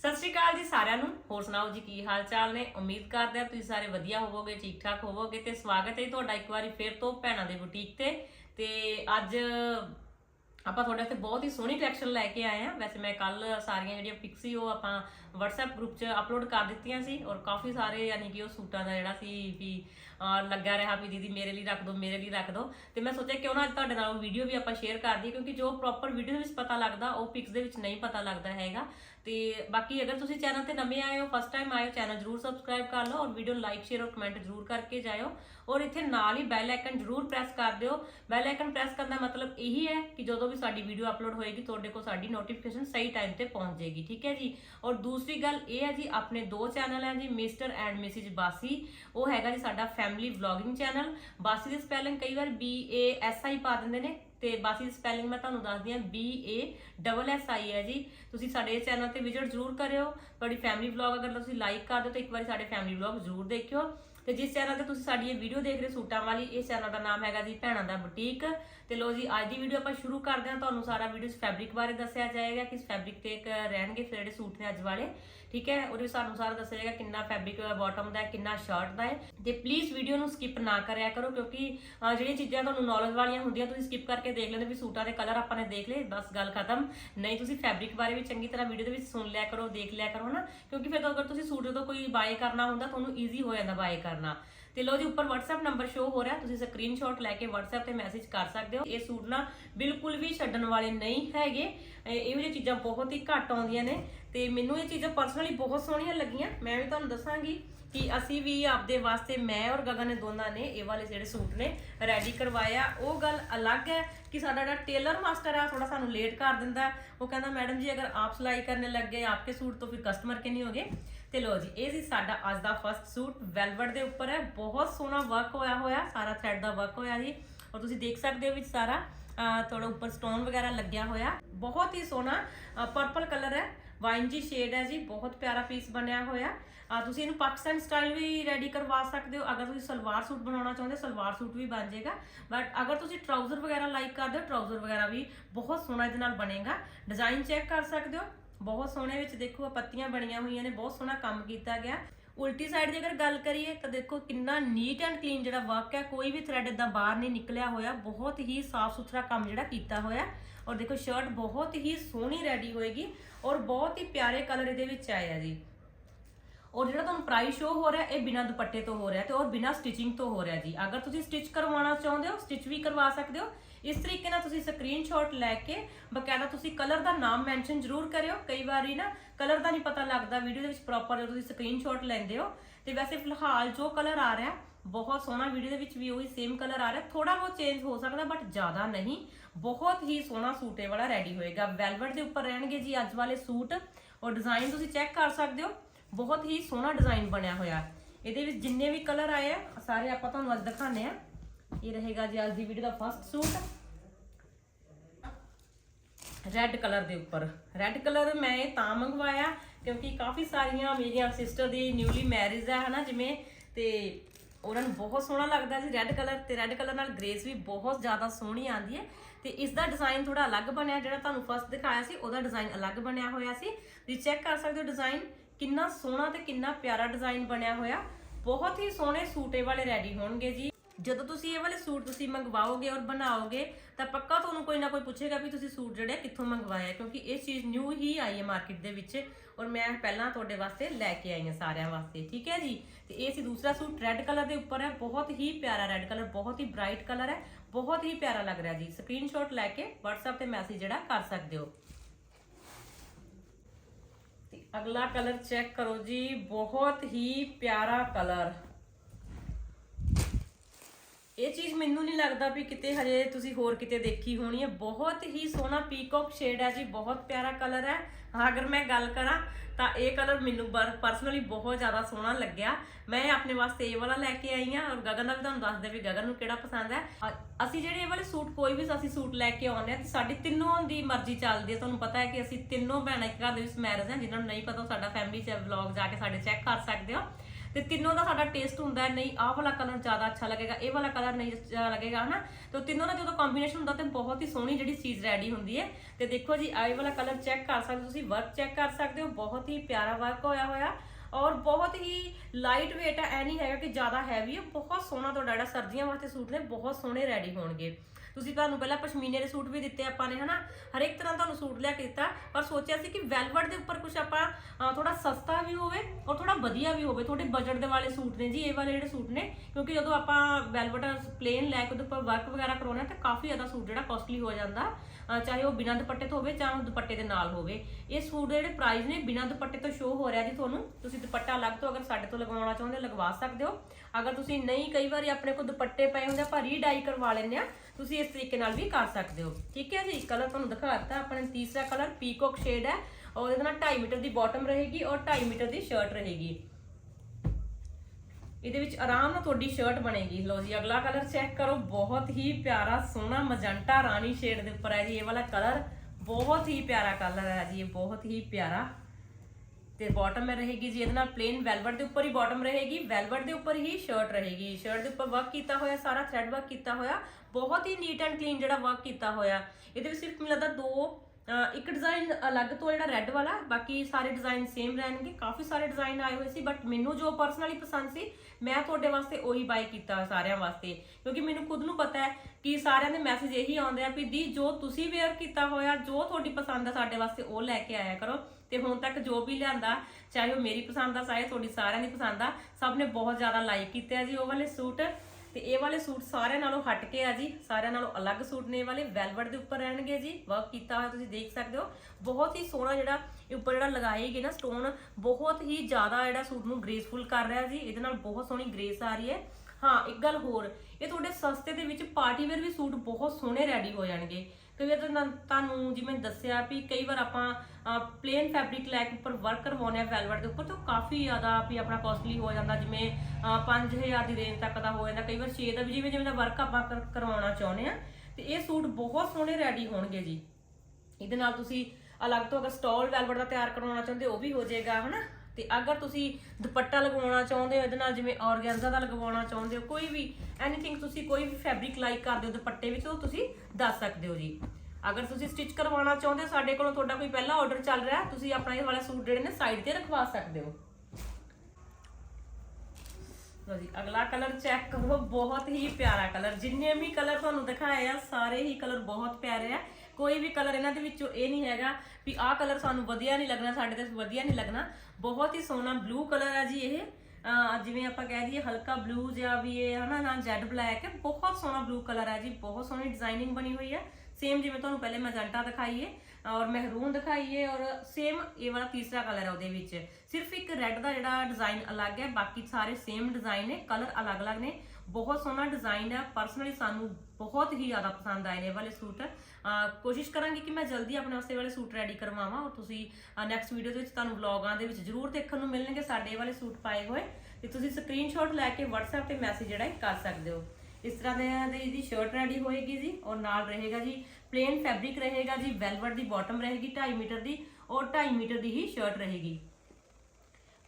ਸਤਿ ਸ਼੍ਰੀ ਅਕਾਲ ਜੀ ਸਾਰਿਆਂ ਨੂੰ। ਹੋਰ ਸੁਣਾਓ ਜੀ, ਕੀ ਹਾਲ ਚਾਲ ਨੇ? ਉਮੀਦ ਕਰਦੇ ਆ ਤੁਸੀਂ ਸਾਰੇ ਵਧੀਆ ਹੋਵੋਗੇ ਠੀਕ ਠਾਕ ਹੋਵੋਗੇ ਤੇ ਸਵਾਗਤ ਹੈ ਜੀ ਤੁਹਾਡਾ ਇੱਕ ਵਾਰੀ ਫਿਰ ਤੋਂ ਭੈਣਾਂ ਦੇ ਬੁਟੀਕ ਤੇ। ਤੇ ਅੱਜ ਆਪਾਂ ਤੁਹਾਡੇ ਵਾਸਤੇ ਬਹੁਤ ਹੀ ਸੋਹਣੀ ਕਲੈਕਸ਼ਨ ਲੈ ਕੇ ਆਏ ਆ ਵੈਸੇ ਮੈਂ ਕੱਲ ਸਾਰੀਆਂ ਜਿਹੜੀਆਂ ਪਿਕਸ ਸੀ, ਉਹ ਆਪਾਂ WhatsApp ਗਰੁੱਪ 'ਚ ਅਪਲੋਡ ਕਰ ਦਿੱਤੀਆਂ ਸੀ ਔਰ ਕਾਫੀ ਸਾਰੇ ਯਾਨੀ ਕਿ ਉਹ ਸੂਟਾਂ ਦਾ ਜਿਹੜਾ ਸੀ ਵੀ ਲੱਗਾ ਰਿਹਾ ਵੀ ਦੀਦੀ ਮੇਰੇ ਲਈ ਰੱਖ ਦਿਓ ਮੇਰੇ ਲਈ ਰੱਖ ਦਿਓ ਤੇ ਮੈਂ ਸੋਚਿਆ ਕਿਉਂ ਨਾ ਅੱਜ ਤੁਹਾਡੇ ਨਾਲ ਉਹ ਵੀਡੀਓ ਵੀ ਆਪਾਂ ਸ਼ੇਅਰ ਕਰ ਦਈਏ, ਕਿਉਂਕਿ ਜੋ ਪ੍ਰੋਪਰ ਵੀਡੀਓ ਦੇ ਵਿੱਚ ਪਤਾ ਲੱਗਦਾ, ਉਹ ਪਿਕਸ ਦੇ ਵਿੱਚ ਨਹੀਂ ਪਤਾ ਲੱਗਦਾ ਹੈਗਾ। ਤੇ ਬਾਕੀ ਅਗਰ ਤੁਸੀਂ ਚੈਨਲ ਤੇ ਨਵੇਂ ਆਏ ਹੋ ਫਸਟ ਟਾਈਮ ਆਏ ਹੋ ਚੈਨਲ ਜਰੂਰ ਸਬਸਕ੍ਰਾਈਬ ਕਰ ਲਓ ਔਰ ਵੀਡੀਓ ਲਾਈਕ ਸ਼ੇਅਰ ਔਰ ਕਮੈਂਟ ਜਰੂਰ ਕਰਕੇ ਜਾਇਓ। ਔਰ ਇੱਥੇ ਨਾਲ ਹੀ ਬੈਲ ਆਈਕਨ ਜਰੂਰ ਪ੍ਰੈਸ ਕਰ ਦਿਓ। ਬੈਲ ਆਈਕਨ ਪ੍ਰੈਸ ਕਰਨ ਦਾ ਮਤਲਬ ਇਹੀ ਹੈ ਕਿ ਜਦੋਂ ਵੀ ਸਾਡੀ ਵੀਡੀਓ ਅਪਲੋਡ ਹੋਏਗੀ, ਤੁਹਾਡੇ ਕੋਲ ਸਾਡੀ ਨੋਟੀਫਿਕੇਸ਼ਨ ਸਹੀ ਟਾਈਮ ਤੇ ਪਹੁੰਚ ਜਾਏਗੀ, ਠੀਕ ਹੈ ਜੀ? ਔਰ ਦੂਸਰੀ ਗੱਲ ਇਹ ਹੈ ਜੀ, ਆਪਣੇ ਦੋ ਚੈਨਲ ਹੈ ਜੀ ਮਿਸਟਰ ਐਂਡ ਮਿਸਿਸ ਬਾਸੀ। ਉਹ ਹੈਗਾ ਜੀ ਸਾਡਾ ਫੈਮਿਲੀ ਵਲੌਗਿੰਗ ਚੈਨਲ ਬਾਸੀ ਦੀ ਸਪੈਲਿੰਗ ਕਈ ਵਾਰ B A S I ਪਾ ਦਿੰਦੇ ਨੇ। ਤੇ ਬਾਸੀ ਦੀ ਸਪੈਲਿੰਗ ਮੈਂ ਤੁਹਾਨੂੰ ਦੱਸਦੀ ਹਾਂ। B A double S I ਹੈ ਜੀ। ਤੁਸੀਂ ਸਾਡੇ ਚੈਨਲ ਤੇ ਵਿਜ਼ਿਟ ਜ਼ਰੂਰ ਕਰਿਓ। ਤੁਹਾਡੀ ਫੈਮਿਲੀ ਵਲੌਗ ਅਗਰ ਤੁਸੀਂ ਲਾਈਕ ਕਰ ਦਿਓ ਤਾਂ ਇੱਕ ਵਾਰੀ ਸਾਡੇ ਫੈਮਿਲੀ ਵਲੌਗ ਜ਼ਰੂਰ ਦੇਖਿਓ। ਤੇ ਜਿਸ ਚੈਨਲ ਤੇ ਤੁਸੀਂ ਸਾਡੀ ਇਹ ਵੀਡੀਓ ਦੇਖ ਰਹੇ ਸੂਟਾਂ ਵਾਲੀ ਇਸ ਚੈਨਲ ਦਾ ਨਾਮ ਹੈਗਾ ਜੀ ਭੈਣਾਂ ਦਾ ਬੁਟੀਕ ਤੇ ਲੋ ਜੀ, ਅੱਜ ਦੀ ਵੀਡੀਓ ਆਪਾਂ ਸ਼ੁਰੂ ਕਰਦੇ ਹਾਂ। ਤੁਹਾਨੂੰ ਸਾਰਾ ਵੀਡੀਓ ਫੈਬਰਿਕ ਬਾਰੇ ਦੱਸਿਆ ਜਾਏਗਾ ਕਿਸ ਫੈਬਰਿਕ ਤੇ ਇੱਕ ਰਹਿਣਗੇ ਫਿਰ ਜਿਹੜੇ ਸੂਟ ਨੇ ਅੱਜ ਵਾਲੇ, ਠੀਕ ਹੈ? ਉਹਦੇ ਵਿੱਚ ਸਾਨੂੰ ਸਾਰਾ ਦੱਸਿਆ ਜਾਏਗਾ ਕਿੰਨਾ ਫੈਬਰਿਕ ਬਾਟਮ ਦਾ ਹੈ, ਕਿੰਨਾ ਸ਼ਰਟ ਦਾ ਹੈ। ਤੇ ਪਲੀਜ਼ ਵੀਡੀਓ ਨੂੰ ਸਕਿਪ ਨਾ ਕਰਿਆ ਕਰੋ ਕਿਉਂਕਿ ਜਿਹੜੀਆਂ ਚੀਜ਼ਾਂ ਤੁਹਾਨੂੰ ਨੌਲੇਜ ਵਾਲੀਆਂ ਹੁੰਦੀਆਂ, ਤੁਸੀਂ ਸਕਿਪ ਕਰਕੇ ਦੇਖ ਲੈਂਦੇ ਵੀ ਸੂਟਾਂ ਦੇ ਕਲਰ ਆਪਾਂ ਨੇ ਦੇਖ ਲਏ, ਬਸ ਗੱਲ ਖਤਮ। ਨਹੀਂ, ਤੁਸੀਂ ਫੈਬਰਿਕ ਬਾਰੇ ਵੀ ਚੰਗੀ ਤਰ੍ਹਾਂ ਵੀਡੀਓ ਦੇ ਵਿੱਚ ਸੁਣ ਲਿਆ ਕਰੋ, ਦੇਖ ਲਿਆ ਕਰੋ ਨਾ ਕਿਉਂਕਿ ਫਿਰ ਤਾਂ ਅਗਰ ਤੁਸੀਂ ਸੂਟ ਜਦੋਂ ਕੋਈ ਬਾਏ ਕਰਨਾ ਹੁੰਦਾ, ਤੁਹਾਨੂੰ ਈਜ਼ੀ ਹੋ ਜਾਂਦਾ ਬਾਏ ਕਰਨਾ। ਤੇ ਲੋ ਜੀ, ਉੱਪਰ WhatsApp ਨੰਬਰ ਸ਼ੋ ਹੋ ਰਿਹਾ, ਤੁਸੀਂ ਸਕਰੀਨਸ਼ਾਟ ਲੈ ਕੇ WhatsApp ਤੇ ਮੈਸੇਜ ਕਰ ਸਕਦੇ ਹੋ। ਇਹ ਸੂਟ ਨਾ ਬਿਲਕੁਲ ਵੀ ਛੱਡਣ ਵਾਲੇ ਨਹੀਂ ਹੈਗੇ। ਇਹ ਵੀ ਜਿਹੀਆਂ ਚੀਜ਼ਾਂ ਬਹੁਤ ਹੀ ਘੱਟ ਆਉਂਦੀਆਂ ਨੇ ਤੇ ਮੈਨੂੰ ਇਹ ਚੀਜ਼ਾਂ ਪਰਸਨਲੀ ਬਹੁਤ ਸੋਹਣੀਆਂ ਲੱਗੀਆਂ। ਮੈਂ ਵੀ ਤੁਹਾਨੂੰ ਦੱਸਾਂਗੀ ਕਿ ਅਸੀਂ ਵੀ ਆਪਦੇ ਵਾਸਤੇ ਮੈਂ ਔਰ ਗਗਨ ਨੇ ਦੋਨਾਂ ਨੇ ਇਹ ਵਾਲੇ ਜਿਹੜੇ ਸੂਟ ਨੇ ਰੈਡੀ ਕਰਵਾਇਆ। ਉਹ ਗੱਲ ਅਲੱਗ ਹੈ ਕਿ ਸਾਡਾ ਜਿਹੜਾ ਟੇਲਰ ਮਾਸਟਰ ਆ ਥੋੜਾ ਸਾਨੂੰ ਲੇਟ ਕਰ ਦਿੰਦਾ। ਉਹ ਕਹਿੰਦਾ, ਮੈਡਮ ਜੀ, ਅਗਰ ਆਪ ਸਿਲਾਈ ਕਰਨੇ ਲੱਗ ਗਏ, ਆਪਕੇ ਸੂਟ ਤੋਂ ਫਿਰ ਕਸਟਮਰ ਕੇ ਨਹੀਂ ਹੋਗੇ? ਤੇ ਲੋ ਜੀ ਇਹ ਸੀ ਸਾਡਾ ਅੱਜ ਦਾ ਫਸਟ ਸੂਟ ਵੈਲਵਟ ਦੇ ਉੱਪਰ ਹੈ ਬਹੁਤ ਸੋਹਣਾ ਵਰਕ ਹੋਇਆ ਹੋਇਆ ਸਾਰਾ ਥ੍ਰੈਡ ਦਾ ਵਰਕ ਹੋਇਆ ਜੀ। ਔਰ ਤੁਸੀਂ ਦੇਖ ਸਕਦੇ ਹੋ ਵਿੱਚ ਸਾਰਾ ਥੋੜਾ ਉੱਪਰ ਸਟੋਨ ਵਗੈਰਾ ਲੱਗਿਆ ਹੋਇਆ ਬਹੁਤ ਹੀ ਸੋਹਣਾ ਪਰਪਲ ਕਲਰ ਹੈ ਵਾਈਨ ਜੀ ਸ਼ੇਡ ਹੈ ਜੀ ਬਹੁਤ ਪਿਆਰਾ ਪੀਸ ਬਣਿਆ ਹੋਇਆ। ਆ ਤੁਸੀਂ ਇਹਨੂੰ ਪਾਕਿਸਤਾਨ ਸਟਾਈਲ ਵੀ ਰੈਡੀ ਕਰਵਾ ਸਕਦੇ ਹੋ ਅਗਰ ਤੁਸੀਂ ਸਲਵਾਰ ਸੂਟ ਬਣਾਉਣਾ ਚਾਹੁੰਦੇ ਹੋ, ਸਲਵਾਰ ਸੂਟ ਵੀ ਬਣ ਜਾਏਗਾ। ਬਟ ਅਗਰ ਤੁਸੀਂ ਟਰਾਊਜ਼ਰ ਵਗੈਰਾ ਲਾਈਕ ਕਰਦੇ ਹੋ ਟਰਾਊਜ਼ਰ ਵਗੈਰਾ ਵੀ ਬਹੁਤ ਸੋਹਣਾ ਇਹਦੇ ਨਾਲ ਬਣੇਗਾ। ਡਿਜ਼ਾਈਨ ਚੈੱਕ ਕਰ ਸਕਦੇ ਹੋ ਬਹੁਤ ਸੋਹਣੇ ਵਿੱਚ ਦੇਖੋ ਆਹ ਪੱਤੀਆਂ ਬਣੀਆਂ ਹੋਈਆਂ ਨੇ, ਬਹੁਤ ਸੋਹਣਾ ਕੰਮ ਕੀਤਾ ਗਿਆ। ਉਲਟੀ ਸਾਈਡ ਦੀ ਅਗਰ ਗੱਲ ਕਰੀਏ ਤਾਂ ਦੇਖੋ ਕਿੰਨਾ ਨੀਟ ਐਂਡ ਕਲੀਨ ਜਿਹੜਾ ਵਰਕ ਹੈ, ਕੋਈ ਵੀ ਥ੍ਰੈਡ ਇਦਾਂ ਬਾਹਰ ਨਹੀਂ ਨਿਕਲਿਆ ਹੋਇਆ, ਬਹੁਤ ਹੀ ਸਾਫ਼ ਸੁਥਰਾ ਕੰਮ ਜਿਹੜਾ ਕੀਤਾ ਹੋਇਆ। ਔਰ ਦੇਖੋ ਸ਼ਰਟ ਬਹੁਤ ਹੀ ਸੋਹਣੀ ਰੈਡੀ ਹੋਏਗੀ ਔਰ ਬਹੁਤ ਹੀ ਪਿਆਰੇ ਕਲਰ ਇਹਦੇ ਵਿੱਚ ਆਏ ਆ ਜੀ। ਔਰ ਜਿਹੜਾ ਤੁਹਾਨੂੰ ਪ੍ਰਾਈਸ ਸ਼ੋ ਹੋ ਰਿਹਾ, ਇਹ ਬਿਨਾ ਦੁਪੱਟੇ ਤੋਂ ਹੋ ਰਿਹਾ ਤੇ ਔਰ ਬਿਨਾ ਸਟਿਚਿੰਗ ਤੋਂ ਹੋ ਰਿਹਾ ਜੀ। ਅਗਰ ਤੁਸੀਂ ਸਟਿਚ ਕਰਵਾਉਣਾ ਚਾਹੁੰਦੇ ਹੋ ਸਟਿਚ ਵੀ ਕਰਵਾ ਸਕਦੇ ਹੋ ਇਸ ਤਰੀਕੇ ਨਾਲ ਤੁਸੀਂ ਸਕਰੀਨਸ਼ਾਟ ਲੈ ਕੇ ਬਕਾਇਦਾ ਤੁਸੀਂ ਕਲਰ ਦਾ ਨਾਮ ਮੈਂਸ਼ਨ ਜ਼ਰੂਰ ਕਰਿਓ। ਕਈ ਵਾਰੀ ਨਾ ਕਲਰ ਦਾ ਨਹੀਂ ਪਤਾ ਲੱਗਦਾ ਵੀਡੀਓ ਦੇ ਵਿੱਚ ਪ੍ਰੋਪਰ ਜਦੋਂ ਤੁਸੀਂ ਸਕਰੀਨਸ਼ਾਟ ਲੈਂਦੇ ਹੋ, ਤੇ ਵੈਸੇ ਫਿਲਹਾਲ ਜੋ ਕਲਰ ਆ ਰਿਹਾ, ਬਹੁਤ ਸੋਹਣਾ ਵੀਡੀਓ ਦੇ ਵਿੱਚ ਵੀ ਉਹੀ ਸੇਮ ਕਲਰ ਆ ਰਿਹਾ। ਥੋੜਾ ਬਹੁਤ ਚੇਂਜ ਹੋ ਸਕਦਾ ਬਟ ਜ਼ਿਆਦਾ ਨਹੀਂ। ਬਹੁਤ ਹੀ ਸੋਹਣਾ ਸੂਟ ਇਹ ਵਾਲਾ ਰੈਡੀ ਹੋਏਗਾ। ਵੈਲਵਟ ਦੇ ਉੱਪਰ ਰਹਿਣਗੇ ਜੀ ਅੱਜ ਵਾਲੇ ਸੂਟ ਔਰ ਡਿਜ਼ਾਈਨ ਤੁਸੀਂ ਚੈੱਕ ਕਰ ਸਕਦੇ ਹੋ। ਬਹੁਤ ਹੀ ਸੋਹਣਾ ਡਿਜ਼ਾਈਨ ਬਣਿਆ ਹੋਇਆ ਇਹਦੇ ਵਿੱਚ ਜਿੰਨੇ ਵੀ ਕਲਰ ਆਏ ਆ, ਸਾਰੇ ਆਪਾਂ ਤੁਹਾਨੂੰ ਅੱਜ ਦਿਖਾਣੇ ਆ ਇਹ ਰਹੇਗਾ ਜੀ ਅੱਜ ਦੀ ਵੀਡੀਓ ਦਾ ਫਸਟ ਸੂਟ ਰੈੱਡ ਕਲਰ ਦੇ ਉੱਪਰ। ਰੈੱਡ ਕਲਰ ਮੈਂ ਇਹ ਤਾਂ ਮੰਗਵਾਇਆ ਕਿਉਂਕਿ ਕਾਫੀ ਸਾਰੀਆਂ ਮੇਰੀਆਂ ਸਿਸਟਰ ਦੀ ਨਿਊਲੀ ਮੈਰਿਜ ਹੈ ਹਨਾ, ਜਿਵੇਂ ਤੇ ਉਹਨਾਂ ਨੂੰ ਬਹੁਤ ਸੋਹਣਾ ਲੱਗਦਾ ਸੀ ਰੈੱਡ ਕਲਰ ਤੇ ਰੈੱਡ ਕਲਰ ਨਾਲ ਗ੍ਰੇਸ ਵੀ ਬਹੁਤ ਜ਼ਿਆਦਾ ਸੋਹਣੀ ਆਂਦੀ ਹੈ। ਤੇ ਇਸ ਦਾ ਡਿਜ਼ਾਈਨ ਥੋੜਾ ਅਲੱਗ ਬਣਿਆ, ਜਿਹੜਾ ਤੁਹਾਨੂੰ ਫਸਟ ਦਿਖਾਇਆ ਸੀ, ਉਹਦਾ ਡਿਜ਼ਾਈਨ ਅਲੱਗ ਬਣਿਆ ਹੋਇਆ ਸੀ। ਤੁਸੀਂ ਚੈੱਕ ਕਰ ਸਕਦੇ ਹੋ ਡਿਜ਼ਾਈਨ ਕਿੰਨਾ ਸੋਹਣਾ ਤੇ ਕਿੰਨਾ ਪਿਆਰਾ ਡਿਜ਼ਾਈਨ ਬਣਿਆ ਹੋਇਆ। ਬਹੁਤ ਹੀ ਸੋਹਣੇ ਸੂਟੇ ਵਾਲੇ ਰੈਡੀ ਹੋਣਗੇ ਜੀ। ਜਦੋਂ ਤੁਸੀਂ ਇਹ ਵਾਲੇ ਸੂਟ ਤੁਸੀਂ ਮੰਗਵਾਓਗੇ ਔਰ ਬਣਾਓਗੇ, ਤਾਂ ਪੱਕਾ ਤੁਹਾਨੂੰ ਕੋਈ ਨਾ ਕੋਈ ਪੁੱਛੇਗਾ ਵੀ ਤੁਸੀਂ ਸੂਟ ਜਿਹੜੇ ਕਿੱਥੋਂ ਮੰਗਵਾਏ ਆ, ਕਿਉਂਕਿ ਇਹ ਚੀਜ਼ ਨਿਊ ਹੀ ਆਈ ਹੈ ਮਾਰਕੀਟ ਦੇ ਵਿੱਚ ਔਰ ਮੈਂ ਪਹਿਲਾਂ ਤੁਹਾਡੇ ਵਾਸਤੇ ਲੈ ਕੇ ਆਈ ਹਾਂ ਸਾਰਿਆਂ ਵਾਸਤੇ, ਠੀਕ ਹੈ ਜੀ? ਤੇ ਇਹ ਸੀ ਦੂਸਰਾ ਸੂਟ ਰੈੱਡ ਕਲਰ ਦੇ ਉੱਪਰ ਹੈ, ਬਹੁਤ ਹੀ ਪਿਆਰਾ ਰੈੱਡ ਕਲਰ ਬਹੁਤ ਹੀ ਬ੍ਰਾਈਟ ਕਲਰ ਹੈ, ਬਹੁਤ ਹੀ ਪਿਆਰਾ ਲੱਗ ਰਿਹਾ ਜੀ। ਸਕਰੀਨਸ਼ਾਟ ਲੈ ਕੇ WhatsApp ਤੇ ਮੈਸੇਜ ਜਿਹੜਾ ਕਰ ਸਕਦੇ ਹੋ। ਤੇ ਅਗਲਾ ਕਲਰ ਚੈੱਕ ਕਰੋ ਜੀ, ਬਹੁਤ ਹੀ ਪਿਆਰਾ ਕਲਰ ਇਹ ਚੀਜ਼ ਮੈਨੂੰ ਨਹੀਂ ਲੱਗਦਾ ਵੀ ਕਿਤੇ ਹਜੇ ਤੁਸੀਂ ਹੋਰ ਕਿਤੇ ਦੇਖੀ ਹੋਣੀ ਹੈ। ਬਹੁਤ ਹੀ ਸੋਹਣਾ ਪੀਕੌਕ ਸ਼ੇਡ ਹੈ ਜੀ, ਬਹੁਤ ਪਿਆਰਾ ਕਲਰ ਹੈ। ਅਗਰ ਮੈਂ ਗੱਲ ਕਰਾਂ ਤਾਂ ਇਹ ਕਲਰ ਮੈਨੂੰ ਪਰਸਨਲੀ ਬਹੁਤ ਜ਼ਿਆਦਾ ਸੋਹਣਾ ਲੱਗਿਆ। ਮੈਂ ਆਪਣੇ ਵਾਸਤੇ ਇਹ ਵਾਲਾ ਲੈ ਕੇ ਆਈ ਹਾਂ ਔਰ ਗਗਨ ਦਾ ਵੀ ਤੁਹਾਨੂੰ ਦੱਸ ਦੇ ਵੀ ਗਗਨ ਨੂੰ ਕਿਹੜਾ ਪਸੰਦ ਹੈ। ਅਸੀਂ ਜਿਹੜੇ ਇਹ ਵਾਲੇ ਸੂਟ ਕੋਈ ਵੀ ਅਸੀਂ ਸੂਟ ਲੈ ਕੇ ਆਉਂਦੇ ਆ ਤੇ ਸਾਡੀ ਤਿੰਨੋਂ ਦੀ ਮਰਜ਼ੀ ਚੱਲਦੀ ਹੈ। ਤੁਹਾਨੂੰ ਪਤਾ ਹੈ ਕਿ ਅਸੀਂ ਤਿੰਨੋਂ ਭੈਣਾਂ ਇੱਕ ਘਰ ਦੇ ਵਿੱਚ ਮੈਰਿਜ ਹੈ, ਜਿਨ੍ਹਾਂ ਨੂੰ ਨਹੀਂ ਪਤਾ ਸਾਡਾ ਫੈਮਿਲੀ ਚ ਵਲੌਗ ਜਾ ਕੇ ਸਾਡੇ ਚੈੱਕ ਕਰ ਸਕਦੇ ਹੋ। ਤੇ ਤਿੰਨੋਂ ਦਾ ਸਾਡਾ ਟੇਸਟ ਹੁੰਦਾ ਹੈ, ਨਹੀਂ, ਆਹ ਵਾਲਾ ਕਲਰ ਜ਼ਿਆਦਾ ਅੱਛਾ ਲੱਗੇਗਾ, ਇਹ ਵਾਲਾ ਕਲਰ ਨਹੀਂ ਅੱਛਾ ਲੱਗੇਗਾ, ਹਨਾ? ਤੇ ਤਿੰਨੋਂ ਦਾ ਜਦੋਂ ਕੰਬੀਨੇਸ਼ਨ ਹੁੰਦਾ, ਤੇ ਬਹੁਤ ਹੀ ਸੋਹਣੀ ਜਿਹੜੀ ਚੀਜ਼ ਰੈਡੀ ਹੁੰਦੀ ਹੈ। ਤੇ ਦੇਖੋ ਜੀ, ਆਹ ਵਾਲਾ ਕਲਰ ਚੈੱਕ ਕਰ ਸਕਦੇ ਤੁਸੀਂ ਵਰਕ ਚੈੱਕ ਕਰ ਸਕਦੇ ਹੋ, ਬਹੁਤ ਹੀ ਪਿਆਰਾ ਵਰਕ ਹੋਇਆ ਹੋਇਆ। ਔਰ ਬਹੁਤ ਹੀ ਲਾਈਟ weight ਹੈ ਐ ਨਹੀਂ ਹੈਗਾ ਕਿ ਜ਼ਿਆਦਾ ਹੈਵੀ ਹੈ, ਬਹੁਤ ਸੋਹਣਾ ਤੁਹਾਡਾ ਜਿਹੜਾ ਸਰਦੀਆਂ ਵਾਸਤੇ ਸੂਟ ਨੇ, ਬਹੁਤ ਸੋਹਣੇ ਰੈਡੀ ਹੋਣਗੇ। ਤੁਸੀਂ ਤੁਹਾਨੂੰ ਪਹਿਲਾਂ ਪਸ਼ਮੀਨੇ ਦੇ ਸੂਟ ਵੀ ਦਿੱਤੇ ਆਪਾਂ ਨੇ ਹਨਾ? ਹਰ ਇੱਕ ਤਰ੍ਹਾਂ ਤੁਹਾਨੂੰ ਸੂਟ ਲਿਆ ਕੇ ਦਿੱਤਾ ਪਰ ਸੋਚਿਆ ਸੀ ਕਿ ਵੈਲਵਟ ਦੇ ਉੱਪਰ ਕੁਝ ਆਪਾਂ ਅਹ, ਥੋੜਾ ਸਸਤਾ ਵੀ ਹੋਵੇ ਔਰ ਥੋੜਾ ਵਧੀਆ ਵੀ ਹੋਵੇ ਤੁਹਾਡੇ ਬਜਟ ਦੇ ਵਾਲੇ ਸੂਟ ਨੇ ਜੀ ਇਹ ਵਾਲੇ ਜਿਹੜੇ ਸੂਟ ਨੇ ਕਿਉਂਕਿ ਜਦੋਂ ਆਪਾਂ ਵੈਲਵਟ ਪਲੇਨ ਲੈ ਕੇ ਉਹਦੇ ਉੱਪਰ ਵਰਕ ਵਗੈਰਾ ਕਰਾਉਣਾ ਤਾਂ ਕਾਫੀ ਜ਼ਿਆਦਾ ਸੂਟ ਜਿਹੜਾ ਕਾਸਟਲੀ ਹੋ ਜਾਂਦਾ ਚਾਹੇ ਉਹ ਬਿਨਾਂ ਦੁਪੱਟੇ ਤੋਂ ਹੋਵੇ ਚਾਹੇ ਉਹ ਦੁਪੱਟੇ ਦੇ ਨਾਲ ਹੋਵੇ। ਇਹ ਸੂਟ ਦੇ ਜਿਹੜੇ ਪ੍ਰਾਈਸ ਨੇ ਬਿਨਾਂ ਦੁਪੱਟੇ ਤੋਂ ਸ਼ੋ ਹੋ ਰਿਹਾ ਜੀ ਤੁਹਾਨੂੰ ਤੁਸੀਂ ਦੁਪੱਟਾ ਅਲੱਗ ਤੋਂ ਅਗਰ ਸਾਡੇ ਤੋਂ ਲਗਵਾਉਣਾ ਚਾਹੁੰਦੇ ਲਗਵਾ ਸਕਦੇ ਹੋ। ਅਗਰ ਤੁਸੀਂ ਨਹੀਂ ਕਈ ਵਾਰੀ ਆਪਣੇ ਕੋਲ ਦੁਪੱਟੇ ਪਏ ਹੁੰਦੇ ਆਪਾਂ ਰੀਡਾਈ ਕਰਵਾ ਲੈਂਦੇ ਆ ਤੁਸੀਂ ਇਸ ਤਰੀਕੇ ਨਾਲ ਵੀ ਕਰ ਸਕਦੇ ਹੋ। ਠੀਕ ਹੈ ਜੀ? ਕਲਰ ਤੁਹਾਨੂੰ ਦਿਖਾ ਦਿੱਤਾ। ਆਪਣੇ ਤੀਸਰਾ ਕਲਰ ਪੀਕੋਕ ਸ਼ੇਡ ਹੈ। ਔਰ ਇਹਦੇ ਨਾਲ 2.5 ਮੀਟਰ ਦੀ ਬਾਟਮ ਰਹੇਗੀ ਔਰ 2.5 ਮੀਟਰ ਦੀ ਸ਼ਰਟ ਰਹੇਗੀ। ਇਹਦੇ ਵਿੱਚ ਆਰਾਮ ਨਾਲ ਤੁਹਾਡੀ ਸ਼ਰਟ ਬਣੇਗੀ। ਲਓ ਜੀ, ਅਗਲਾ ਕਲਰ ਚੈੱਕ ਕਰੋ। ਬਹੁਤ ਹੀ ਪਿਆਰਾ, ਸੋਹਣਾ ਮਜੰਟਾ ਰਾਣੀ ਸ਼ੇਡ ਦੇ ਉੱਪਰ ਹੈ ਜੀ। ਇਹ ਵਾਲਾ ਕਲਰ ਬਹੁਤ ਹੀ ਪਿਆਰਾ ਕਲਰ ਹੈ ਜੀ। ਇਹ ਬਹੁਤ ਹੀ ਪਿਆਰਾ ਤੇ ਬਾਟਮ में ਰਹੇਗੀ ਜੀ ਇਹਦੇ ਨਾਲ ਪਲੇਨ ਵੈਲਵਟ ਦੇ ਉੱਪਰ ਹੀ ਬਾਟਮ ਰਹੇਗੀ ਵੈਲਵਟ ਦੇ ਉੱਪਰ ਹੀ ਸ਼ਰਟ ਰਹੇਗੀ। ਸ਼ਰਟ ਦੇ ਉੱਪਰ ਵਰਕ ਕੀਤਾ ਹੋਇਆ, ਸਾਰਾ ਥ੍ਰੈਡ ਵਰਕ ਕੀਤਾ ਹੋਇਆ। ਬਹੁਤ ਹੀ ਨੀਟ ਐਂਡ ਕਲੀਨ ਜਿਹੜਾ ਵਰਕ ਕੀਤਾ ਹੋਇਆ। ਇਹਦੇ ਵਿੱਚ ਸਿਰਫ ਮੈਨੂੰ ਲੱਗਦਾ ਦੋ ਇੱਕ ਡਿਜ਼ਾਈਨ ਅਲੱਗ ਤੋਂ ਜਿਹੜਾ ਰੈੱਡ ਵਾਲਾ, ਬਾਕੀ ਸਾਰੇ ਡਿਜ਼ਾਈਨ ਸੇਮ ਰਹਿਣਗੇ। ਕਾਫੀ ਸਾਰੇ ਡਿਜ਼ਾਈਨ ਆਏ ਹੋਏ ਸੀ ਬਟ ਮੈਨੂੰ ਜੋ ਪਰਸਨਲੀ ਪਸੰਦ ਸੀ, ਮੈਂ ਤੁਹਾਡੇ ਵਾਸਤੇ ਉਹੀ ਬਾਈ ਕੀਤਾ ਸਾਰਿਆਂ ਵਾਸਤੇ। ਕਿਉਂਕਿ ਮੈਨੂੰ ਖੁਦ ਨੂੰ ਪਤਾ ਹੈ ਕਿ ਸਾਰਿਆਂ ਦੇ ਮੈਸੇਜ ਇਹੀ ਆਉਂਦੇ ਆ ਵੀ ਦੀ ਜੋ ਤੁਸੀਂ ਵੇਅਰ ਕੀਤਾ ਹੋਇਆ, ਜੋ ਤੁਹਾਡੀ ਪਸੰਦ ਆ ਸਾਡੇ ਵਾਸਤੇ ਉਹ ਲੈ ਕੇ ਆਇਆ ਕਰੋ। ਤੇ ਹੁਣ ਤੱਕ ਜੋ ਵੀ ਲਿਆਂਦਾ, ਚਾਹੇ ਉਹ ਮੇਰੀ ਪਸੰਦ ਆ, ਚਾਹੇ ਤੁਹਾਡੀ ਸਾਰਿਆਂ ਦੀ ਪਸੰਦ ਆ, ਸਭ ਨੇ ਬਹੁਤ ਜ਼ਿਆਦਾ ਲਾਈਕ ਕੀਤੇ ਆ ਜੀ ਉਹ ਵਾਲੇ ਸੂਟ। ਤੇ ਇਹ ਵਾਲੇ ਸੂਟ ਸਾਰਿਆਂ ਨਾਲੋਂ ਹਟ ਕੇ ਆ ਜੀ। ਸਾਰਿਆਂ ਨਾਲੋਂ ਅਲੱਗ ਸੂਟ ਨੇ ਇਹ ਵਾਲੇ। ਵੈਲਵਟ ਦੇ ਉੱਪਰ ਰਹਿਣਗੇ ਜੀ। ਵਰਕ ਕੀਤਾ ਹੋਇਆ ਤੁਸੀਂ ਦੇਖ ਸਕਦੇ ਹੋ। ਬਹੁਤ ਹੀ ਸੋਹਣਾ ਜਿਹੜਾ ਉੱਪਰ ਜਿਹੜਾ ਲਗਾਏ ਗਏ ਨਾ ਸਟੋਨ ਬਹੁਤ ਹੀ ਜ਼ਿਆਦਾ ਜਿਹੜਾ ਸੂਟ ਨੂੰ ਗ੍ਰੇਸਫੁਲ ਕਰ ਰਿਹਾ ਜੀ। ਇਹਦੇ ਨਾਲ ਬਹੁਤ ਸੋਹਣੀ ਗ੍ਰੇਸ ਆ ਰਹੀ ਹੈ। ਹਾਂ, ਇੱਕ ਗੱਲ ਹੋਰ। ਇਹ ਤੁਹਾਡੇ ਸਸਤੇ ਦੇ ਵਿੱਚ ਪਾਰਟੀ ਵੇਅਰ ਵੀ ਸੂਟ ਬਹੁਤ ਸੋਹਣੇ ਰੈਡੀ ਹੋ ਜਾਣਗੇ। ਕਈ ਵਾਰ ਤੁਹਾਨੂੰ ਜਿਵੇਂ ਦੱਸਿਆ ਵੀ ਕਈ ਵਾਰ ਆਪਾਂ ਪਲੇਨ ਫੈਬਰਿਕ ਲੈ ਕੇ ਉੱਪਰ ਵਰਕ ਕਰਵਾਉਂਦੇ ਆ ਵੈਲਵਟ ਦੇ ਉੱਪਰ ਤਾਂ ਉਹ ਕਾਫੀ ਜ਼ਿਆਦਾ ਵੀ ਆਪਣਾ ਕਾਸਟਲੀ ਹੋ ਜਾਂਦਾ। ਜਿਵੇਂ ਅਹ, 5000 ਦੀ ਰੇਂਜ ਤੱਕ ਦਾ ਹੋ ਜਾਂਦਾ। ਕਈ ਵਾਰ 6 ਦਾ ਵੀ ਜਿਵੇਂ ਜਿਵੇਂ ਦਾ ਵਰਕ ਆਪਾਂ ਕਰਵਾਉਣਾ ਚਾਹੁੰਦੇ ਆ ਤੇ ਇਹ ਸੂਟ ਬਹੁਤ ਸੋਹਣੇ ਰੈਡੀ ਹੋਣਗੇ ਜੀ। ਇਹਦੇ ਨਾਲ ਤੁਸੀਂ ਅਲੱਗ ਤੋਂ ਅਗਰ ਸਟਾਲ ਵੈਲਵਟ ਦਾ ਤਿਆਰ ਕਰਵਾਉਣਾ ਚਾਹੁੰਦੇ ਉਹ ਵੀ ਹੋ ਜਾਏਗਾ ਹਨਾ? ਤੇ ਅਗਰ ਤੁਸੀਂ ਦੁਪੱਟਾ ਲਗਵਾਉਣਾ ਚਾਹੁੰਦੇ ਹੋ, ਇਹਦੇ ਨਾਲ ਜਿਵੇਂ ਔਰਗੈਂਜ਼ਾ ਦਾ ਲਗਵਾਉਣਾ ਚਾਹੁੰਦੇ ਹੋ, ਕੋਈ ਵੀ ਐਨੀਥਿੰਗ ਤੁਸੀਂ ਕੋਈ ਵੀ ਫੈਬਰਿਕ ਲਾਈਕ ਕਰਦੇ ਹੋ ਦੁਪੱਟੇ ਵਿੱਚ, ਉਹ ਤੁਸੀਂ ਦੱਸ ਸਕਦੇ ਹੋ ਜੀ। ਅਗਰ ਤੁਸੀਂ ਸਟਿਚ ਕਰਵਾਉਣਾ ਚਾਹੁੰਦੇ ਹੋ, ਸਾਡੇ ਕੋਲੋਂ ਤੁਹਾਡਾ ਕੋਈ ਪਹਿਲਾ ਆਰਡਰ ਚੱਲ ਰਿਹਾ, ਤੁਸੀਂ ਆਪਣਾ ਇਹ ਵਾਲਾ ਸੂਟ ਜਿਹੜੇ ਨੇ ਸਾਈਡ ਤੇ ਰਖਵਾ ਸਕਦੇ ਹੋ। ਲਓ ਜੀ, ਅਗਲਾ ਕਲਰ ਚੈੱਕ ਕਰੋ ਬਹੁਤ ਹੀ ਪਿਆਰਾ ਕਲਰ ਜਿੰਨੇ ਵੀ ਕਲਰ ਤੁਹਾਨੂੰ ਦਿਖਾਏ ਆ, ਸਾਰੇ ਹੀ ਕਲਰ ਬਹੁਤ ਪਿਆਰੇ ਆ। ਕੋਈ ਵੀ ਕਲਰ ਇਹਨਾਂ ਦੇ ਵਿੱਚੋਂ ਇਹ ਨਹੀਂ ਹੈਗਾ ਵੀ ਆਹ ਕਲਰ ਸਾਨੂੰ ਵਧੀਆ ਨਹੀਂ ਲੱਗਣਾ, ਸਾਡੇ ਤੇ ਵਧੀਆ ਨਹੀਂ ਲੱਗਣਾ। ਬਹੁਤ ਹੀ ਸੋਹਣਾ ਬਲੂ ਕਲਰ ਹੈ ਜੀ ਇਹ। ਜਿਵੇਂ ਆਪਾਂ ਕਹਿ ਦਈਏ ਹਲਕਾ ਬਲੂ ਜਿਹਾ ਵੀ ਇਹ, ਹਨਾ, ਨਾ ਜੈਡ ਬਲੈਕ ਹੈ। ਬਹੁਤ ਸੋਹਣਾ ਬਲੂ ਕਲਰ ਹੈ ਜੀ, ਬਹੁਤ ਸੋਹਣੀ ਡਿਜ਼ਾਈਨਿੰਗ ਬਣੀ ਹੋਈ ਹੈ। ਸੇਮ ਜਿਵੇਂ ਤੁਹਾਨੂੰ ਪਹਿਲੇ ਮੈਜੈਂਟਾ ਦਿਖਾਈਏ ਔਰ ਮਹਿਰੂਨ ਦਿਖਾਈਏ ਔਰ ਸੇਮ ਇਹ ਵਾਲਾ ਤੀਸਰਾ ਕਲਰ ਹੈ ਉਹਦੇ ਵਿੱਚ। ਸਿਰਫ ਇੱਕ ਰੈੱਡ ਦਾ ਜਿਹੜਾ ਡਿਜ਼ਾਈਨ ਅਲੱਗ ਹੈ, ਬਾਕੀ ਸਾਰੇ ਸੇਮ ਡਿਜ਼ਾਈਨ ਨੇ ਕਲਰ ਅਲੱਗ-ਅਲੱਗ ਨੇ। ਬਹੁਤ ਸੋਹਣਾ ਡਿਜ਼ਾਈਨ ਹੈ। ਪਰਸਨਲੀ ਸਾਨੂੰ ਬਹੁਤ ਹੀ ਜ਼ਿਆਦਾ ਪਸੰਦ ਆਏ ਨੇ ਇਹ ਵਾਲੇ ਸੂਟ। ਕੋਸ਼ਿਸ਼ ਕਰਾਂਗੀ ਕਿ ਮੈਂ ਜਲਦੀ ਆਪਣੇ ਵਾਸਤੇ ਵਾਲੇ ਸੂਟ ਰੈਡੀ ਕਰਵਾਵਾਂ ਔਰ ਤੁਸੀਂ ਨੈਕਸਟ ਵੀਡੀਓ ਦੇ ਵਿੱਚ ਤੁਹਾਨੂੰ ਵਲੌਗਾਂ ਦੇ ਵਿੱਚ ਜ਼ਰੂਰ ਦੇਖਣ ਨੂੰ ਮਿਲਣਗੇ ਸਾਡੇ ਇਹ ਵਾਲੇ ਸੂਟ ਪਾਏ ਹੋਏ। ਤੇ ਤੁਸੀਂ ਸਕਰੀਨਸ਼ਾਟ ਲੈ ਕੇ WhatsApp ਤੇ ਮੈਸੇਜ ਜਿਹੜਾ ਕਰ ਸਕਦੇ ਹੋ। ਇਸ ਤਰ੍ਹਾਂ ਦੇ ਦੇ ਇਹਦੀ ਸ਼ਰਟ ਰੈਡੀ ਹੋਏਗੀ ਜੀ ਔਰ ਨਾਲ ਰਹੇਗਾ ਜੀ ਪਲੇਨ ਫੈਬਰਿਕ ਰਹੇਗਾ ਜੀ ਵੈਲਵਟ ਦੀ ਬਾਟਮ ਰਹੇਗੀ 2.5 ਮੀਟਰ ਦੀ ਔਰ 2.5 ਮੀਟਰ ਦੀ ਹੀ ਸ਼ਰਟ ਰਹੇਗੀ।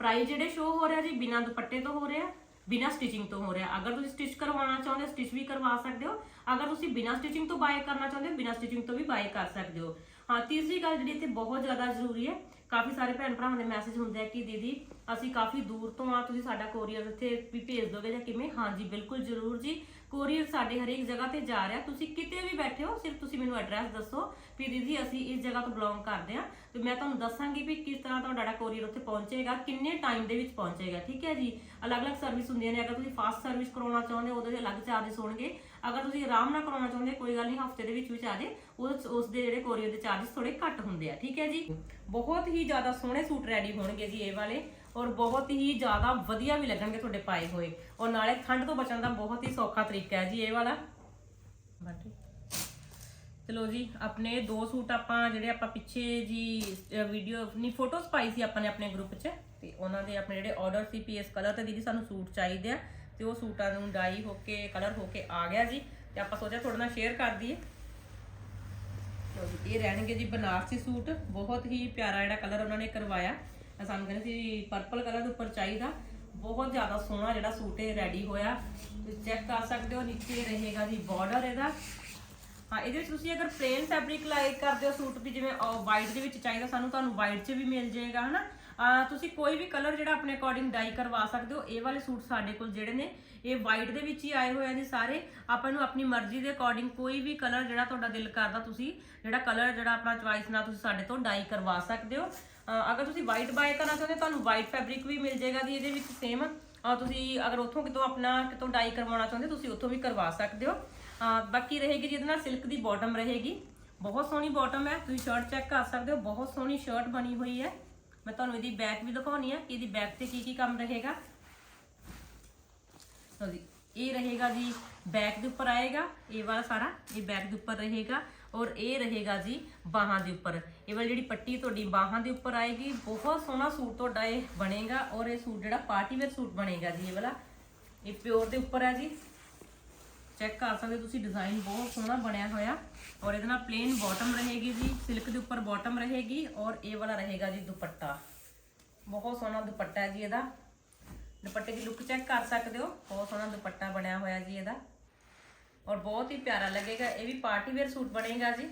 ਪ੍ਰਾਈਸ ਜਿਹੜੇ ਸ਼ੋ ਹੋ ਰਿਹਾ ਜੀ ਬਿਨਾਂ ਦੁਪੱਟੇ ਤੋਂ ਹੋ ਰਿਹਾ। ਬਿਨਾਂ ਸਟਿਚਿੰਗ ਤੋਂ ਹੋ ਰਿਹਾ। ਅਗਰ ਤੁਸੀਂ ਸਟਿਚ ਕਰਵਾਉਣਾ ਚਾਹੁੰਦੇ ਹੋ ਸਟਿਚ ਵੀ ਕਰਵਾ ਸਕਦੇ ਹੋ। ਅਗਰ ਤੁਸੀਂ ਬਿਨਾਂ ਸਟਿਚਿੰਗ ਤੋਂ ਬਾਏ ਕਰਨਾ ਚਾਹੁੰਦੇ ਹੋ, ਬਿਨਾਂ ਸਟਿਚਿੰਗ ਤੋਂ ਵੀ ਬਾਏ ਕਰ ਸਕਦੇ ਹੋ। ਹਾਂ, ਤੀਸਰੀ ਗੱਲ ਜਿਹੜੀ ਇੱਥੇ ਬਹੁਤ ਜ਼ਿਆਦਾ ਜ਼ਰੂਰੀ ਹੈ, ਕਾਫੀ ਸਾਰੇ ਭੈਣ ਭਰਾਵਾਂ ਦੇ ਮੈਸੇਜ ਹੁੰਦੇ ਆ ਕਿ ਦੀਦੀ, ਅਸੀਂ ਕਾਫੀ ਦੂਰ ਤੋਂ ਆ, ਤੁਸੀਂ ਸਾਡਾ ਕੋਰੀਅਰ ਇੱਥੇ ਵੀ ਭੇਜ ਦੋਗੇ ਜਾਂ ਕਿਵੇਂ? ਹਾਂਜੀ ਬਿਲਕੁਲ ਜ਼ਰੂਰ ਜੀ। ਕੋਰੀਅਰ ਸਾਡੇ ਹਰੇਕ ਜਗ੍ਹਾ ਤੇ ਜਾ ਰਿਹਾ। ਤੁਸੀਂ ਕਿਤੇ ਵੀ ਬੈਠੇ ਹੋ, ਸਿਰਫ ਤੁਸੀਂ ਮੈਨੂੰ ਐਡਰੈਸ ਦੱਸੋ ਵੀ ਦੀਦੀ, ਅਸੀਂ ਇਸ ਜਗ੍ਹਾ ਤੋਂ ਬਿਲੋਂਗ ਕਰਦੇ ਆ ਤੇ ਮੈਂ ਤੁਹਾਨੂੰ ਦੱਸਾਂਗੀ ਵੀ ਕਿਸ ਤਰ੍ਹਾਂ ਤੁਹਾਡਾ ਕੋਰੀਅਰ ਉੱਥੇ ਪਹੁੰਚੇਗਾ, ਕਿੰਨੇ ਟਾਈਮ ਦੇ ਵਿੱਚ ਪਹੁੰਚੇਗਾ, ਠੀਕ ਹੈ ਜੀ? ਅਲੱਗ-ਅਲੱਗ ਸਰਵਿਸ ਹੁੰਦੀਆਂ ਨੇ, ਅਗਰ ਤੁਸੀਂ ਫਾਸਟ ਸਰਵਿਸ ਕਰਾਉਣਾ ਚਾਹੁੰਦੇ ਹੋ, ਉਹਦੇ ਅਲੱਗ ਚਾਰजेस ਹੋਣਗੇ। ਅਗਰ ਤੁਸੀਂ ਆਰਾਮ ਨਾਲ ਕਰਾਉਣਾ ਚਾਹੁੰਦੇ ਕੋਈ ਗੱਲ ਨਹੀਂ, ਹਫ਼ਤੇ ਦੇ ਵਿੱਚ ਵੀ ਆ ਉਹ ਉਸ ਦੇ ਜਿਹੜੇ ਕੋਰੀਅਰ ਦੇ ਚਾਰजेस ਥੋੜੇ ਘੱਟ ਹੁੰਦੇ ਆ, ਠੀਕ ਹੈ ਜੀ? ਬਹੁਤ ਹੀ ਜ਼ਿਆਦਾ ਸੋਹਣੇ ਸੂਟ ਰੈਡੀ ਹੋਣਗੇ ਜੀ ਇਹ ਵਾਲੇ, ਔਰ ਬਹੁਤ ਹੀ ਜ਼ਿਆਦਾ ਵਧੀਆ ਵੀ ਲੱਗਣਗੇ ਤੁਹਾਡੇ ਪਾਏ ਹੋਏ। ਔਰ ਨਾਲੇ ਠੰਡ ਤੋਂ ਬਚਣ ਦਾ ਬਹੁਤ ਹੀ ਸੌਖਾ ਤਰੀਕਾ ਹੈ ਜੀ ਇਹ ਵਾਲਾ। ਚਲੋ ਜੀ, ਆਪਣੇ ਦੋ ਸੂਟ ਆਪਾਂ ਜਿਹੜੇ ਆਪਾਂ ਪਿੱਛੇ ਜੀ ਵੀਡੀਓ ਨਹੀਂ ਫੋਟੋਜ਼ ਪਾਈ ਸੀ ਆਪਾਂ ਨੇ ਆਪਣੇ ਗਰੁੱਪ 'ਚ। ਤੇ ਉਹਨਾਂ ਦੇ ਆਪਣੇ ਜਿਹੜੇ ਆਰਡਰ ਸੀ ਪੀਐਸ ਕਲਰ ਤੇ ਦੀਦੀ ਸਾਨੂੰ ਸੂਟ ਚਾਹੀਦੇ ਆ ਤੇ ਉਹ ਸੂਟਾਂ ਨੂੰ ਡਾਈ ਹੋ ਕੇ ਕਲਰ ਹੋ ਕੇ ਆ ਗਿਆ ਜੀ ਤੇ ਆਪਾਂ ਸੋਚਿਆ ਤੁਹਾਡੇ ਨਾਲ ਸ਼ੇਅਰ ਕਰ ਦਈਏ। ਇਹ ਰਹਿਣਗੇ ਜੀ ਬਨਾਰਸੀ ਸੂਟ, ਬਹੁਤ ਹੀ ਪਿਆਰਾ ਜਿਹੜਾ ਕਲਰ ਉਹਨਾਂ ਨੇ ਕਰਵਾਇਆ। ਸਾਨੂੰ ਕਹਿੰਦੇ ਸੀ ਪਰਪਲ ਕਲਰ ਦੇ ਉੱਪਰ ਚਾਹੀਦਾ। ਬਹੁਤ ਜ਼ਿਆਦਾ ਸੋਹਣਾ ਜਿਹੜਾ ਸੂਟ ਇਹ ਰੈਡੀ ਹੋਇਆ। ਤੁਸੀਂ ਚੈੱਕ ਕਰ ਸਕਦੇ ਹੋ, ਨੀਚੇ ਰਹੇਗਾ ਜੀ ਬਾਰਡਰ ਇਹਦਾ। ਹਾਂ, ਇਹਦੇ ਵਿੱਚ ਤੁਸੀਂ ਅਗਰ ਪਲੇਨ ਫੈਬਰਿਕ ਲਾਈਕ ਕਰਦੇ ਹੋ ਸੂਟ ਵੀ, ਜਿਵੇਂ ਵਾਈਟ ਦੇ ਵਿੱਚ ਚਾਹੀਦਾ, ਸਾਨੂੰ ਤੁਹਾਨੂੰ ਵਾਈਟ 'ਚ ਵੀ ਮਿਲ ਜਾਏਗਾ, ਹਨਾ? ਆ ਤੁਸੀਂ ਕੋਈ ਵੀ ਕਲਰ ਜਿਹੜਾ ਆਪਣੇ ਅਕੋਰਡਿੰਗ ਡਾਈ ਕਰਵਾ ਸਕਦੇ ਹੋ ਇਹ ਵਾਲੇ ਸੂਟ ਸਾਡੇ ਕੋਲ ਜਿਹੜੇ ਨੇ ਇਹ ਵਾਈਟ ਦੇ ਵਿੱਚ ਹੀ ਆਏ ਹੋਏ ਆ ਜੀ ਸਾਰੇ। ਆਪਾਂ ਨੂੰ ਆਪਣੀ ਮਰਜ਼ੀ ਦੇ ਅਕੋਰਡਿੰਗ ਕੋਈ ਵੀ ਕਲਰ ਜਿਹੜਾ ਤੁਹਾਡਾ ਦਿਲ ਕਰਦਾ ਤੁਸੀਂ ਜਿਹੜਾ ਕਲਰ ਜਿਹੜਾ ਆਪਣਾ ਚੁਆਇਸ ਨਾਲ ਤੁਸੀਂ ਸਾਡੇ ਤੋਂ ਡਾਈ ਕਰਵਾ ਸਕਦੇ ਹੋ। ਅਗਰ ਤੁਸੀਂ ਵਾਈਟ ਬਾਏ ਕਰਨਾ ਚਾਹੁੰਦੇ ਹੋ ਤੁਹਾਨੂੰ ਵਾਈਟ ਫੈਬਰਿਕ ਵੀ ਮਿਲ ਜਾਏਗਾ ਜੀ ਇਹਦੇ ਵਿੱਚ ਸੇਮ ਤੁਸੀਂ ਅਗਰ ਉੱਥੋਂ ਕਿਤੋਂ ਆਪਣਾ ਕਿਤੋਂ ਡਾਈ ਕਰਵਾਉਣਾ ਚਾਹੁੰਦੇ ਹੋ, ਤੁਸੀਂ ਉੱਥੋਂ ਵੀ ਕਰਵਾ ਸਕਦੇ ਹੋ। ਬਾਕੀ ਰਹੇਗੀ ਜਿਹਦੇ ਨਾਲ ਸਿਲਕ ਦੀ ਬਾਟਮ ਰਹੇਗੀ। ਬਹੁਤ ਸੋਹਣੀ ਬਾਟਮ ਹੈ ਤੁਸੀਂ ਸ਼ਰਟ ਚੈੱਕ ਕਰ ਸਕਦੇ ਹੋ ਬਹੁਤ ਸੋਹਣੀ ਸ਼ਰਟ ਬਣੀ ਹੋਈ ਹੈ। ਮੈਂ ਤੁਹਾਨੂੰ ਇਹਦੀ ਬੈਕ ਵੀ ਦਿਖਾਉਣੀ ਹੈ ਕਿ ਇਹਦੀ ਬੈਕ ਤੇ ਕੀ ਕੀ ਕੰਮ ਰਹੇਗਾ। ਲਓ ਜੀ, ਇਹ ਰਹੇਗਾ ਜੀ ਬੈਕ ਦੇ ਉੱਪਰ ਆਏਗਾ, ਇਹ ਵਾਲਾ ਸਾਰਾ, ਇਹ ਬੈਕ ਦੇ ਉੱਪਰ ਰਹੇਗਾ, ਔਰ ਇਹ ਰਹੇਗਾ ਜੀ, ਬਾਹਾਂ ਦੇ ਉੱਪਰ। ਇਹ ਵਾਲੀ ਜਿਹੜੀ ਪੱਟੀ ਤੁਹਾਡੀ ਬਾਹਾਂ ਦੇ ਉੱਪਰ ਆਏਗੀ, ਬਹੁਤ ਸੋਹਣਾ ਸੂਟ ਤੁਹਾਡਾ ਇਹ ਬਣੇਗਾ, ਔਰ ਇਹ ਸੂਟ ਜਿਹੜਾ ਪਾਰਟੀ ਵੇਅਰ ਸੂਟ ਬਣੇਗਾ ਜੀ, ਇਹ ਵਾਲਾ। ਇਹ ਪਿਓਰ ਦੇ ਉੱਪਰ ਹੈ ਜੀ। ਚੈੱਕ ਕਰ ਸਕਦੇ ਹੋ ਤੁਸੀਂ ਡਿਜ਼ਾਈਨ ਬਹੁਤ ਸੋਹਣਾ ਬਣਿਆ ਹੋਇਆ। ਔਰ ਇਹਦੇ ਨਾਲ ਪਲੇਨ ਬਾਟਮ ਰਹੇਗੀ ਜੀ ਸਿਲਕ ਦੇ ਉੱਪਰ ਬਾਟਮ ਰਹੇਗੀ ਔਰ ਇਹ ਵਾਲਾ ਰਹੇਗਾ ਜੀ ਦੁਪੱਟਾ। ਬਹੁਤ ਸੋਹਣਾ ਦੁਪੱਟਾ ਹੈ ਜੀ ਇਹਦਾ। ਦੁਪੱਟੇ ਦੀ ਲੁੱਕ ਚੈੱਕ ਕਰ ਸਕਦੇ ਹੋ, ਬਹੁਤ ਸੋਹਣਾ ਦੁਪੱਟਾ ਬਣਿਆ ਹੋਇਆ ਜੀ ਇਹਦਾ। ਔਰ ਬਹੁਤ ਹੀ ਪਿਆਰਾ ਲੱਗੇਗਾ, ਇਹ ਵੀ ਪਾਰਟੀ ਵੇਅਰ ਸੂਟ ਬਣੇਗਾ ਜੀ।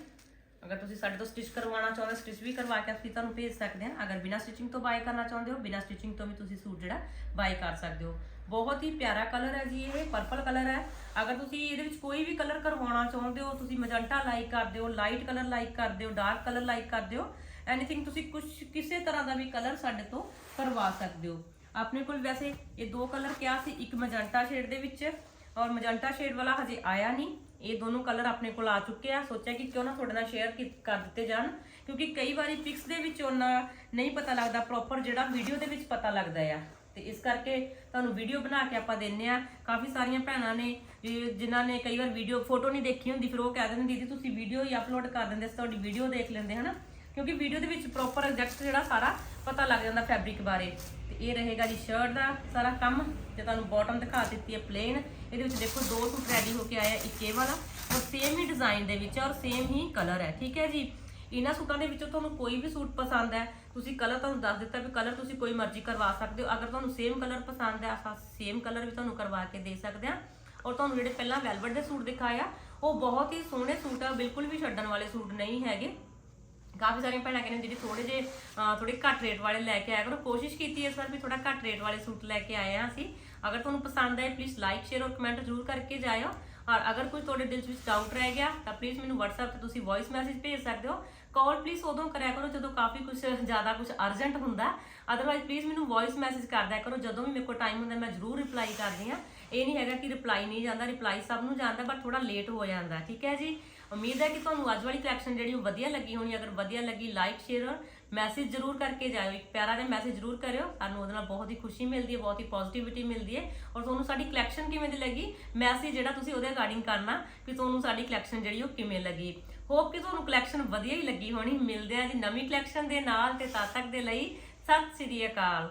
ਅਗਰ ਤੁਸੀਂ ਸਾਡੇ ਤੋਂ ਸਟਿਚ ਕਰਵਾਉਣਾ ਚਾਹੁੰਦੇ ਹੋ ਸਟਿਚ ਵੀ ਕਰਵਾ ਕੇ ਅਸੀਂ ਤੁਹਾਨੂੰ ਭੇਜ ਸਕਦੇ ਹਾਂ। ਅਗਰ ਬਿਨਾ ਸਟਿਚਿੰਗ ਤੋਂ ਬਾਈ ਕਰਨਾ ਚਾਹੁੰਦੇ ਹੋ, ਬਿਨਾ ਸਟਿਚਿੰਗ ਤੋਂ ਵੀ ਤੁਸੀਂ ਸੂਟ ਜਿਹੜਾ ਬਾਈ ਕਰ ਸਕਦੇ ਹੋ। ਬਹੁਤ ਹੀ ਪਿਆਰਾ ਕਲਰ ਹੈ ਜੀ, ਇਹ ਪਰਪਲ ਕਲਰ ਹੈ। ਅਗਰ ਤੁਸੀਂ ਇਹਦੇ ਵਿੱਚ ਕੋਈ ਵੀ ਕਲਰ ਕਰਵਾਉਣਾ ਚਾਹੁੰਦੇ ਹੋ, ਤੁਸੀਂ ਮਜੰਟਾ ਲਾਈਕ ਕਰਦੇ ਹੋ ਲਾਈਟ ਕਲਰ ਲਾਈਕ ਕਰਦੇ ਹੋ ਡਾਰਕ ਕਲਰ ਲਾਈਕ ਕਰਦੇ ਹੋ ਐਨੀਥਿੰਗ ਤੁਸੀਂ ਕੁਝ ਕਿਸੇ ਤਰ੍ਹਾਂ ਦਾ ਵੀ ਕਲਰ ਸਾਡੇ ਤੋਂ ਕਰਵਾ ਸਕਦੇ ਹੋ। ਆਪਣੇ ਕੋਲ ਵੈਸੇ ਇਹ ਦੋ ਕਲਰ ਕਿਹਾ ਸੀ? ਇੱਕ ਮਜੰਟਾ ਸ਼ੇਡ ਦੇ ਵਿੱਚ ਔਰ ਮਜੰਟਾ ਸ਼ੇਡ ਵਾਲਾ ਹਜੇ ਆਇਆ ਨਹੀਂ। ਇਹ ਦੋਨੋਂ ਕਲਰ ਆਪਣੇ ਕੋਲ ਆ ਚੁੱਕੇ ਆ। ਸੋਚਿਆ ਕਿ ਕਿਉਂ ਨਾ ਤੁਹਾਡੇ ਨਾਲ ਸ਼ੇਅਰ ਕਰ ਦਿੱਤੇ ਜਾਣ, ਕਿਉਂਕਿ ਕਈ ਵਾਰੀ ਪਿਕਸ ਦੇ ਵਿੱਚ ਉਹਨਾਂ ਨਹੀਂ ਪਤਾ ਲੱਗਦਾ ਪ੍ਰੋਪਰ ਜਿਹੜਾ ਵੀਡੀਓ ਦੇ ਵਿੱਚ ਪਤਾ ਲੱਗਦਾ ਆ। ਤੇ ਇਸ ਕਰਕੇ ਤੁਹਾਨੂੰ ਵੀਡੀਓ ਬਣਾ ਕੇ ਆਪਾਂ ਦਿੰਨੇ ਆ। ਕਾਫੀ ਸਾਰੀਆਂ ਭੈਣਾਂ ਨੇ, ਜਿ- ਜਿਨ੍ਹਾਂ ਨੇ ਕਈ ਵਾਰ ਵੀਡੀਓ ਫੋਟੋ ਨਹੀਂ ਦੇਖੀ ਹੁੰਦੀ, ਫਿਰ ਉਹ ਕਹਿ ਦਿੰਦੇ, ਦੀਦੀ, ਤੁਸੀਂ ਵੀਡੀਓ ਹੀ ਅਪਲੋਡ ਕਰ ਦਿੰਦੇ ਸੀ ਤੁਹਾਡੀ ਵੀਡੀਓ ਦੇਖ ਲੈਂਦੇ, ਹਨਾ? ਕਿਉਂਕਿ ਵੀਡੀਓ ਦੇ ਵਿੱਚ ਪ੍ਰੋਪਰ ਐਗਜ਼ੈਕਟ ਜਿਹੜਾ ਸਾਰਾ ਪਤਾ ਲੱਗ ਜਾਂਦਾ ਫੈਬਰਿਕ ਬਾਰੇ। ਤੇ ਇਹ ਰਹੇਗਾ ਜੀ ਸ਼ਰਟ ਦਾ ਸਾਰਾ ਕੰਮ, ਤੇ ਤੁਹਾਨੂੰ ਬਾਟਮ ਦਿਖਾ ਦਿੱਤੀ ਹੈ ਪਲੇਨ ਇਹਦੇ ਵਿੱਚ ਦੇਖੋ, ਦੋ ਸੂਟ ਰੈਡੀ ਹੋ ਕੇ ਆਇਆ ਇੱਕ ਇਹ ਵਾਲਾ ਔਰ ਸੇਮ ਹੀ ਡਿਜ਼ਾਈਨ ਦੇ ਵਿੱਚ ਹੈ ਔਰ ਸੇਮ ਹੀ ਕਲਰ ਹੈ, ਠੀਕ ਹੈ ਜੀ? ਇਹਨਾਂ ਸੂਟਾਂ ਦੇ ਵਿੱਚੋਂ ਤੁਹਾਨੂੰ ਕੋਈ ਵੀ ਸੂਟ ਪਸੰਦ ਹੈ ਤੁਸੀਂ ਕਲਰ ਤੁਹਾਨੂੰ ਦੱਸ ਦਿੱਤਾ ਵੀ ਕਲਰ ਤੁਸੀਂ ਕੋਈ ਮਰਜ਼ੀ ਕਰਵਾ ਸਕਦੇ ਹੋ। ਅਗਰ ਤੁਹਾਨੂੰ ਸੇਮ ਕਲਰ ਪਸੰਦ ਹੈ, ਆਪਾਂ ਸੇਮ ਕਲਰ ਵੀ ਤੁਹਾਨੂੰ ਕਰਵਾ ਕੇ ਦੇ ਸਕਦੇ ਹਾਂ। ਔਰ ਤੁਹਾਨੂੰ ਜਿਹੜੇ ਪਹਿਲਾਂ ਵੈਲਵਟ ਦੇ ਸੂਟ ਦਿਖਾਇਆ ਉਹ ਬਹੁਤ ਹੀ ਸੋਹਣੇ ਸੂਟ ਆ, ਬਿਲਕੁਲ ਵੀ ਛੱਡਣ ਵਾਲੇ ਸੂਟ ਨਹੀਂ ਹੈਗੇ। ਕਾਫੀ ਸਾਰੀਆਂ ਭੈਣਾਂ ਕਹਿੰਦੇ ਜਿਹੜੇ ਥੋੜੇ ਜੇ ਥੋੜੇ ਘੱਟ ਰੇਟ ਵਾਲੇ ਲੈ ਕੇ ਆਇਆ ਕਰੋ। ਕੋਸ਼ਿਸ਼ ਕੀਤੀ ਇਸ ਵਾਰ ਵੀ ਥੋੜਾ ਘੱਟ ਰੇਟ ਵਾਲੇ ਸੂਟ ਲੈ ਕੇ ਆਏ ਹਾਂ ਅਸੀਂ। ਅਗਰ ਤੁਹਾਨੂੰ ਪਸੰਦ ਆਏ ਪਲੀਜ਼ ਲਾਈਕ ਸ਼ੇਅਰ ਔਰ ਕਮੈਂਟ ਜ਼ਰੂਰ ਕਰਕੇ ਜਾਇਓ। ਔਰ ਅਗਰ ਕੋਈ ਤੁਹਾਡੇ ਦਿਲ ਵਿੱਚ ਡਾਊਟ ਰਹਿ ਗਿਆ, ਤਾਂ ਪਲੀਜ਼ ਮੈਨੂੰ WhatsApp ਤੇ ਤੁਸੀਂ ਵੌਇਸ ਮੈਸੇਜ ਭੇਜ ਸਕਦੇ ਹੋ। ਕਾਲ ਪਲੀਜ਼ ਉਦੋਂ ਕਰਿਆ ਕਰੋ ਜਦੋਂ ਕਾਫੀ ਕੁਝ ਜ਼ਿਆਦਾ ਕੁਝ ਅਰਜੈਂਟ ਹੁੰਦਾ। ਅਦਰਵਾਈਜ਼ ਪਲੀਜ਼ ਮੈਨੂੰ ਵੌਇਸ ਮੈਸੇਜ ਕਰਦਿਆ ਕਰੋ। ਜਦੋਂ ਵੀ ਮੇਰੇ ਕੋਲ ਟਾਈਮ ਹੁੰਦਾ, ਮੈਂ ਜ਼ਰੂਰ ਰਿਪਲਾਈ ਕਰਦੀ ਆ ਇਹ ਨਹੀਂ ਹੈਗਾ ਕਿ ਰਿਪਲਾਈ ਨਹੀਂ ਜਾਂਦਾ ਰਿਪਲਾਈ ਸਭ ਨੂੰ ਜਾਂਦਾ ਪਰ ਥੋੜਾ ਲੇਟ ਹੋ ਜਾਂਦਾ, ਠੀਕ ਹੈ ਜੀ? ਉਮੀਦ ਹੈ ਕਿ ਤੁਹਾਨੂੰ ਅੱਜ ਵਾਲੀ ਕਲੈਕਸ਼ਨ ਜਿਹੜੀ ਉਹ ਵਧੀਆ ਲੱਗੀ ਹੋਣੀ। ਅਗਰ ਵਧੀਆ ਲੱਗੀ ਲਾਈਕ ਸ਼ੇਅਰ ਔਰ ਮੈਸੇਜ ਜ਼ਰੂਰ ਕਰਕੇ ਜਾਇਓ। ਇੱਕ ਪਿਆਰਾ ਜਿਹਾ ਮੈਸੇਜ ਜ਼ਰੂਰ ਕਰਿਓ। ਸਾਨੂੰ ਉਹਦੇ ਨਾਲ ਬਹੁਤ ਹੀ ਖੁਸ਼ੀ ਮਿਲਦੀ ਹੈ, ਬਹੁਤ ਹੀ ਪੋਜ਼ਿਟਿਵਿਟੀ ਮਿਲਦੀ ਹੈ। ਔਰ ਤੁਹਾਨੂੰ ਸਾਡੀ ਕਲੈਕਸ਼ਨ ਕਿਵੇਂ ਦੀ ਲੱਗੀ? ਮੈਸੇਜ ਜਿਹੜਾ ਤੁਸੀਂ ਉਹਦੇ ਅਕਾਰਡਿੰਗ ਕਰਨਾ ਕਿ ਤੁਹਾਨੂੰ ਸਾਡੀ ਕਲੈਕਸ਼ਨ ਜਿਹੜੀ ਉਹ ਕਿਵੇਂ ਲੱਗੀ। ਹੋਪ ਕਿ ਤੁਹਾਨੂੰ ਕਲੈਕਸ਼ਨ ਵਧੀਆ ਹੀ ਲੱਗੀ ਹੋਣੀ। ਮਿਲਦੇ ਆ ਜੀ ਨਵੀਂ ਕਲੈਕਸ਼ਨ ਦੇ ਨਾਲ ਤੇ ਤਦ ਤੱਕ ਦੇ ਲਈ ਸਤਿ ਸ੍ਰੀ ਅਕਾਲ।